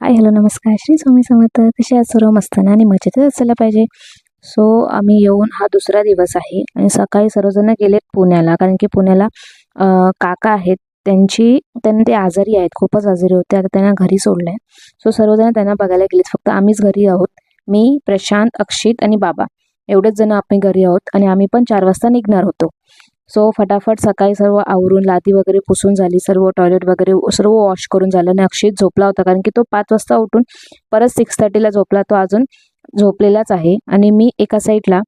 Hi hello नमस्कार. श्री स्वामी समर्थ. कसे आहात? सर्व मस्त ना आणि मजेतच असायला पाहिजे. सो आम्ही येऊन हा दुसरा दिवस आहे आणि सकाळी सर्वजण गेलेत पुण्याला. कारण की पुण्याला काका आहेत. त्यांची त्यांना ते आजारी आहेत. खूपच आजारी होते. आता त्यांना घरी सोडलं आहे सो सर्वजण त्यांना बघायला गेलेत. फक्त आम्हीच घरी आहोत. मी प्रशांत अक्षित आणि बाबा. एवढेच जण आम्ही घरी आहोत आणि आम्ही पण चार वाजता निघणार होतो. सो फटाफट सकाळी सर्व आवरून लादी वगैरे पुसून झाली सर्व टॉयलेट वगैरे सर्व वॉश करून झालं. आणि अक्षय झोपला होता कारण की तो पाच वाजता उठून परत सिक्स थर्टीला झोपला. तो अजून झोपलेलाच आहे. आणि मी एका साईडला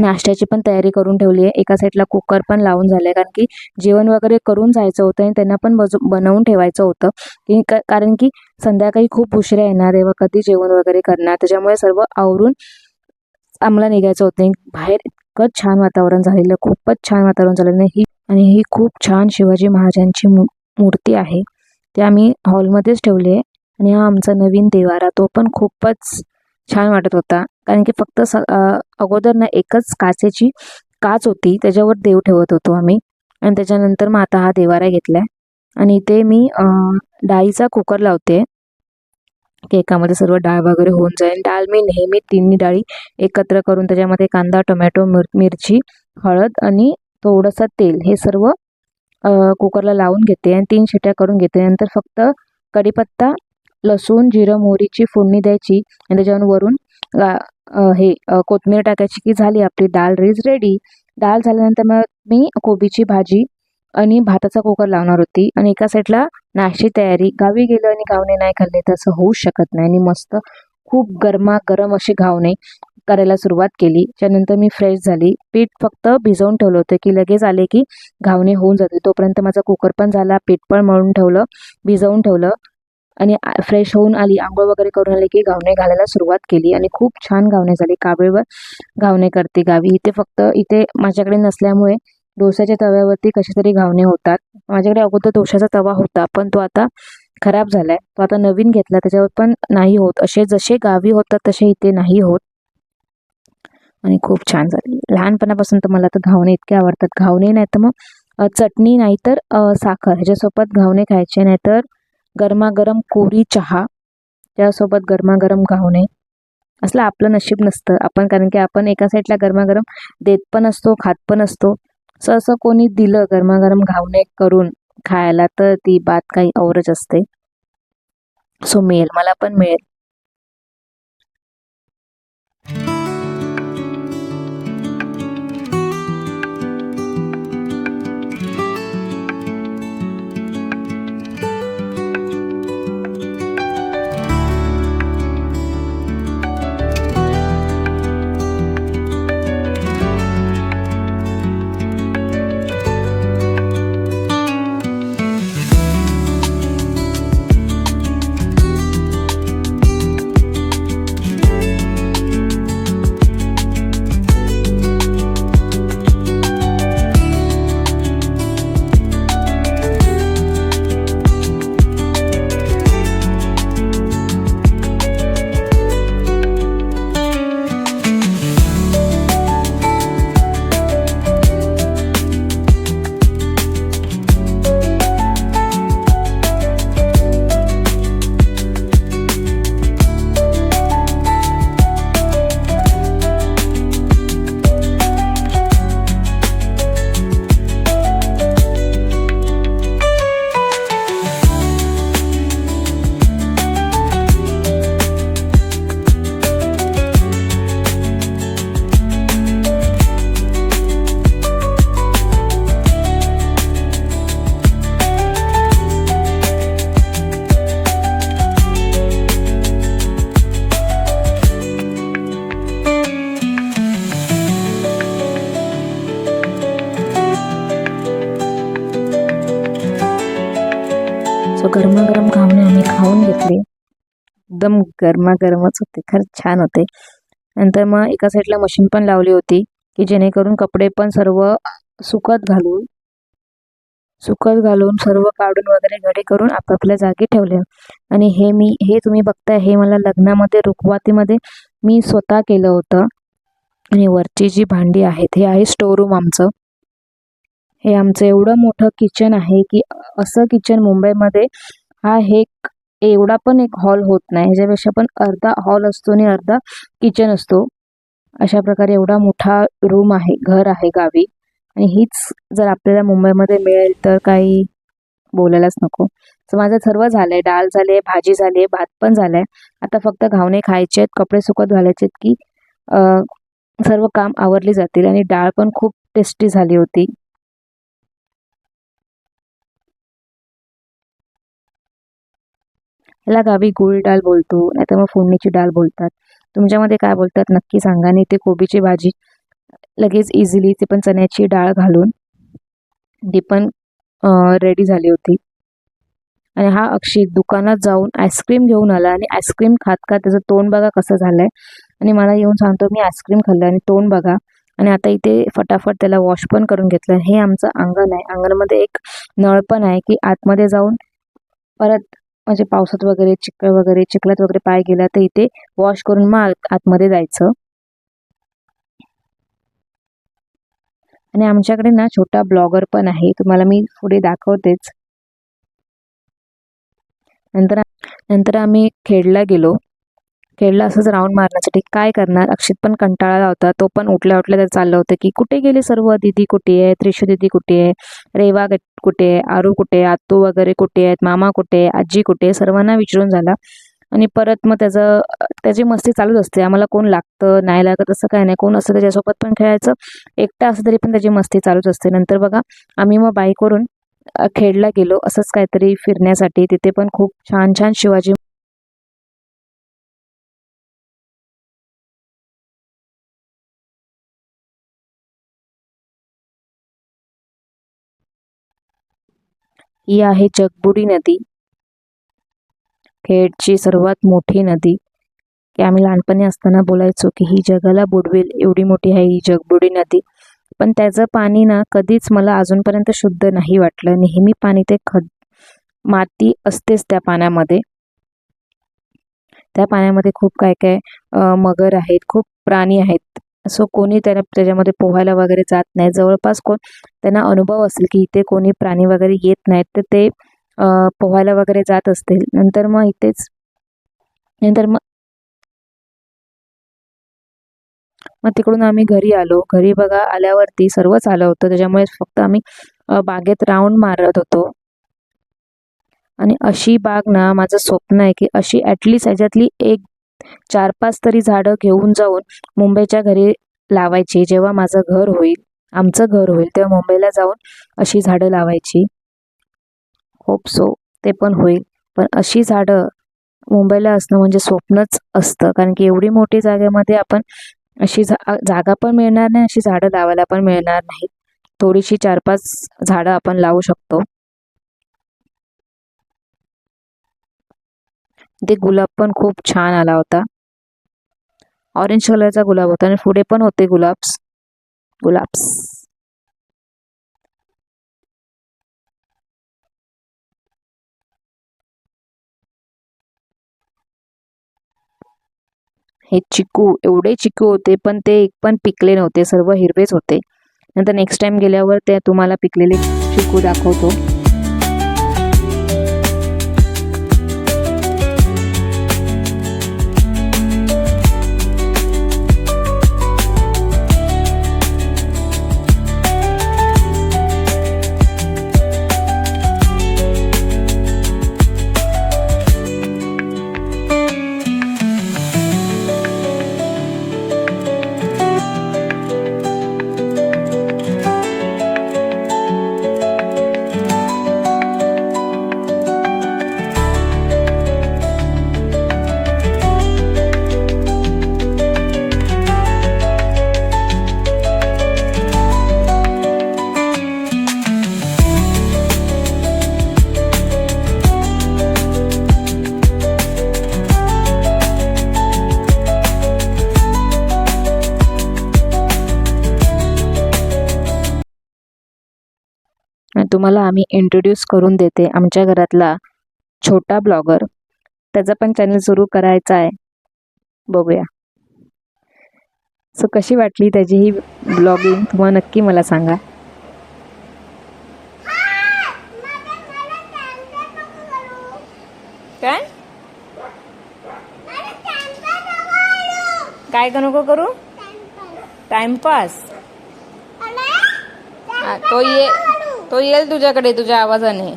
नाश्त्याची पण तयारी करून ठेवली आहे. एका साईडला कुकर पण लावून झालं आहे कारण की जेवण वगैरे करून जायचं होतं आणि त्यांना पण बजू बनवून ठेवायचं होतं. की क- कारण की संध्याकाळी खूप उशिरा येणार तेव्हा कधी जेवण वगैरे करणार. त्याच्यामुळे सर्व आवरून आम्हाला निघायचं होतं. बाहेर इतकं छान वातावरण झालेलं खूपच छान वातावरण झालेलं ही आणि ही खूप छान शिवाजी महाराजांची मू मूर्ती आहे. ते आम्ही हॉलमध्येच ठेवली आहे. आणि हा आमचा नवीन देवारा तो पण खूपच छान वाटत होता. कारण की फक्त स अगोदर ना एकच काचेची काच होती. त्याच्यावर देव ठेवत होतो आम्ही. आणि त्याच्यानंतर मग आता हा देवारा घेतला आहे आणि इथे मी डाळीचा कुकर लावते. केकामध्ये एकामध्ये सर्व डाळ वगैरे होऊन जाईल. डाळ मी नेहमी तिन्ही डाळी एकत्र करून त्याच्यामध्ये कांदा टोमॅटो मिर मिरची हळद आणि थोडंसं तेल हे सर्व कुकरला लावून घेते आणि तीन शिट्या करून घेते. नंतर फक्त कढीपत्ता लसूण जिरं मोहरीची फोडणी द्यायची आणि त्याच्यावर वरून हे कोथमीर टाकायची की झाली आपली डाळ रीज रेडी. डाळ झाल्यानंतर मग मी कोबीची भाजी आणि भाताचा कुकर लावणार होती. आणि एका साईडला नाश्ती तयारी गावी गेलं आणि घावणे नाही खाल्ले तर असं होऊच शकत नाही. आणि मस्त खूप गरमा गरम अशी घावणे करायला सुरुवात केली. त्यानंतर मी फ्रेश झाली. पीठ फक्त भिजवून ठेवलं होतं की लगेच आले की घावणे होऊन जाते तोपर्यंत माझा कुकर पण झाला पीठ पण मळून ठेवलं भिजवून ठेवलं. आणि फ्रेश होऊन आली. आंघोळ वगैरे करून आली की घावणे घालायला सुरुवात केली. आणि खूप छान घावणे झाली. काबळीवर घावणे करते गावी. इथे फक्त इथे माझ्याकडे नसल्यामुळे डोसाच्या तव्यावरती कशातरी घावणे होतात. माझ्याकडे अगोदर डोशाचा तवा होता पण तो आता खराब झालाय. तो आता नवीन घेतला त्याच्यावर पण नाही होत. असे जसे गावी होतात तसे इथे नाही होत. आणि खूप छान झाली. लहानपणापासून तर मला तर घावणे इतके आवडतात. घावणे नाही तर मग चटणी नाही तर साखर. ह्याच्यासोबत घावणे खायचे नाही तर गरमागरम कोरी चहा. त्यासोबत गरमागरम घावणे. असलं आपलं नशीब नसतं. आपण कारण की आपण एका साईडला गरमागरम देत पण असतो खात पण असतो. असं असं कोणी दिलं गरमागरम घावणे करून खायला तर ती बात काही औरच असते. सो मिळेल मला पण मिळेल गरमागरम घावणे आम्ही खाऊन घेतले. एकदम गरमागरमच होते खरंच छान होते. नंतर मग एका साईडला मशीन पण लावली होती की जेणेकरून कपडे पण सर्व सुकत घालून सुकत घालून सर्व काढून वगैरे घडी करून आपापल्या जागी ठेवले. आणि हे मी हे तुम्ही बघताय हे मला लग्नामध्ये रुखवातीमध्ये मी स्वतः केलं होतं. आणि वरची जी भांडी आहेत हे आहे स्टोरूम आमचं. हे आमचं एवढं मोठं किचन आहे की असं किचन मुंबईमध्ये हा हे एक एवढा पण एक हॉल होत नाही. ह्याच्यापेक्षा पण अर्धा हॉल असतो आणि अर्धा किचन असतो. अशा प्रकारे एवढा मोठा रूम आहे घर आहे गावी. आणि हीच जर आपल्याला मुंबईमध्ये मिळेल तर काही बोलायलाच नको. तर माझं सर्व झालंय. डाळ झाले भाजी झाली भात पण झालाय. आता फक्त घावणे खायचे आहेत कपडे सुकत घालायचे आहेत की सर्व काम आवरली जातील. आणि डाळ पण खूप टेस्टी झाली होती. याला गावी गुळ डाळ बोलतो नाहीतर मग फोडणीची डाळ बोलतात. तुमच्यामध्ये काय बोलतात नक्की सांगा. आणि ते कोबीची भाजी लगेच इझिली ती पण चण्याची डाळ घालून ती पण रेडी झाली होती. आणि हा अक्षित दुकानात जाऊन आईस्क्रीम घेऊन आला. आणि आईस्क्रीम खात खात त्याचं तोंड बघा कसं झालं आहे आणि मला येऊन सांगतो मी आईस्क्रीम खाल्लं आणि तोंड बघा. आणि आता इथे फटाफट त्याला वॉश पण करून घेतलं. हे आमचं अंगण आहे. अंगणामध्ये एक नळ पण आहे की आतमध्ये जाऊन परत म्हणजे पावसात वगैरे चिखल वगैरे चिखलात वगैरे पाय गेला तर इथे वॉश करून मग आत- आतमध्ये जायचं. आणि आमच्याकडे ना छोटा ब्लॉगर पण आहे. तुम्हाला मी पुढे दाखवतेच. नंतर नंतर आम्ही खेडला गेलो. खेळला असंच राऊंड मारण्यासाठी काय करणार? अक्षित पण कंटाळा होता तो पण उठल्या उठल्या तर चाललं होतं की कुठे गेले सर्व? दीदी कुठे आहे? त्रिशू दीदी कुठे आहे? रेवा कुठे आहे? आरू कुठे आहे? आत्तू वगैरे कुठे आहेत? मामा कुठे आहे? आजी कुठे आहे? सर्वांना विचारून झाला. आणि परत मग त्याचं त्याची मस्ती चालूच असते. आम्हाला कोण लागतं? नाही लागत? असं काय नाही? कोण असं त्याच्यासोबत पण खेळायचं? एकटा असं तरी पण त्याची मस्ती चालूच असते. नंतर बघा आम्ही मग बाईकवरून खेळला खेडला गेलो. असंच काहीतरी फिरण्यासाठी. तिथे पण खूप छान छान शिवाजी ही आहे जगबुडी नदी. खेडची सर्वात मोठी नदी. की आम्ही लहानपणी असताना बोलायचो की ही जगाला बुडवेल एवढी मोठी आहे ही जगबुडी नदी. पण त्याचं पाणी ना कधीच मला अजूनपर्यंत शुद्ध नाही वाटलं. नेहमी पाणी ते खड माती असतेच त्या पाण्यामध्ये. त्या पाण्यामध्ये खूप काय काय मगर आहेत खूप प्राणी आहेत. सो कोणी त्या त्याच्यामध्ये पोहायला वगैरे जात नाही. जवळपास कोण त्यांना अनुभव असेल की इथे कोणी प्राणी वगैरे येत नाहीत तर ते पोहायला वगैरे जात असतील. नंतर मग इथेच नंतर मग मग तिकडून आम्ही घरी आलो. घरी बघा आल्यावरती सर्वच आलं होतं. त्याच्यामुळे फक्त आम्ही बागेत राऊंड मारत होतो. आणि अशी बाग ना माझं स्वप्न आहे की अशी ॲटलिस्ट ह्याच्यातली एक चार पाच तरी झाडं घेऊन जाऊन मुंबईच्या घरी लावायची जेव्हा माझं घर होईल आमचं घर होईल तेव्हा मुंबईला जाऊन अशी झाडं लावायची. होप सो ते पण होईल. पण अशी झाडं मुंबईला असणं म्हणजे स्वप्नच असतं. कारण की एवढी मोठी जागेमध्ये आपण अशी जा जागा पण मिळणार नाही अशी झाडं लावायला पण मिळणार नाहीत. थोडीशी चार पाच झाडं आपण लावू शकतो. ते गुलाब पण खूप छान आला होता. ऑरेंज कलरचा गुलाब होता आणि पुढे पण होते गुलाब्स. गुलाब्स. हे चिकू एवढे चिकू होते पण ते एक पण पिकले नव्हते सर्व हिरवेच होते. नंतर नेक्स्ट टाइम गेल्यावर ते तुम्हाला पिकलेले चिकू दाखवतो. तुम्हाला आम्ही इंट्रोड्यूस करून देते आमच्या घरातला छोटा ब्लॉगर त्याचा पण चॅनल सुरू करायचा आहे. बघूया. सो कशी वाटली त्याची ही ब्लॉगिंग तुम्हाला नक्की मला सांगा. काय? काय का नको करू? टाइमपास तो ये. तो येईल तुझ्याकडे तुझ्या आवाजाने.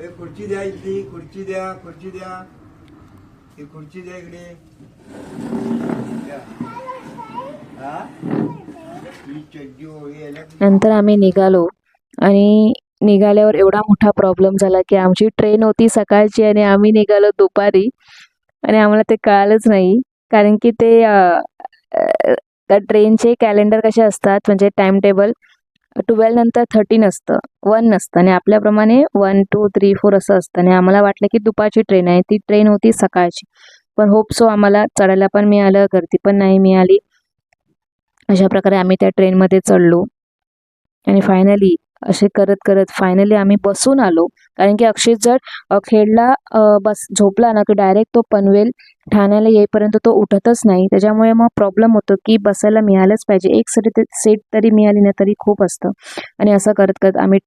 ए खुर्ची द्या इथली खुर्ची द्या खुर्ची द्या. ही खुर्ची द्या इकडे. द्या. हा? ही चड्डी ओळी आहे ना नंतर आम्ही निघालो आणि निघाल्यावर एवढा मोठा प्रॉब्लेम झाला की आमची ट्रेन होती सकाळची आणि आम्ही निघालो दुपारी. आणि आम्हाला ते कळालंच नाही. कारण की ते ट्रेनचे कॅलेंडर कसे असतात म्हणजे टाइम टेबल ट्वेल्व नंतर थर्टीन असतं. वन नसतं. आणि आपल्याप्रमाणे वन टू थ्री फोर असं असतं. आणि आम्हाला वाटलं की दुपारची ट्रेन आहे. ती ट्रेन होती सकाळची. पण होप सो आम्हाला चढायला पण मिळालं. गर्दी पण नाही मिळाली. अशा प्रकारे आम्ही त्या ट्रेनमध्ये चढलो. आणि फायनली असे करत करत फायनली आम्ही बसून आलो. कारण की अक्षित जर खेडला बस झोपला ना की डायरेक्ट तो पनवेल ठाण्याला येईपर्यंत तो उठतच नाही. त्याच्यामुळे मग प्रॉब्लेम होतो की बसायला मिळालंच पाहिजे. एक सरी सीट तरी मिळाली ना तरी खूप असतं. आणि असं करत करत आम्ही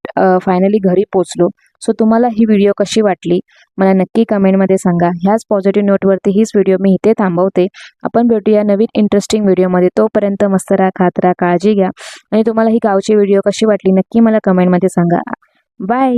फायनली घरी पोचलो सो तुम्हाला ही व्हिडिओ कशी वाटली? मला नक्की कमेंटमध्ये सांगा. ह्याच पॉझिटिव्ह नोटवरती हीच व्हिडिओ मी इथे थांबवते. आपण भेटूया नवीन इंटरेस्टिंग व्हिडिओमध्ये तोपर्यंत मस्त राहा खात राहा काळजी घ्या. आणि तुम्हाला ही गावची व्हिडिओ कशी वाटली नक्की मला कमेंटमध्ये सांगा. बाय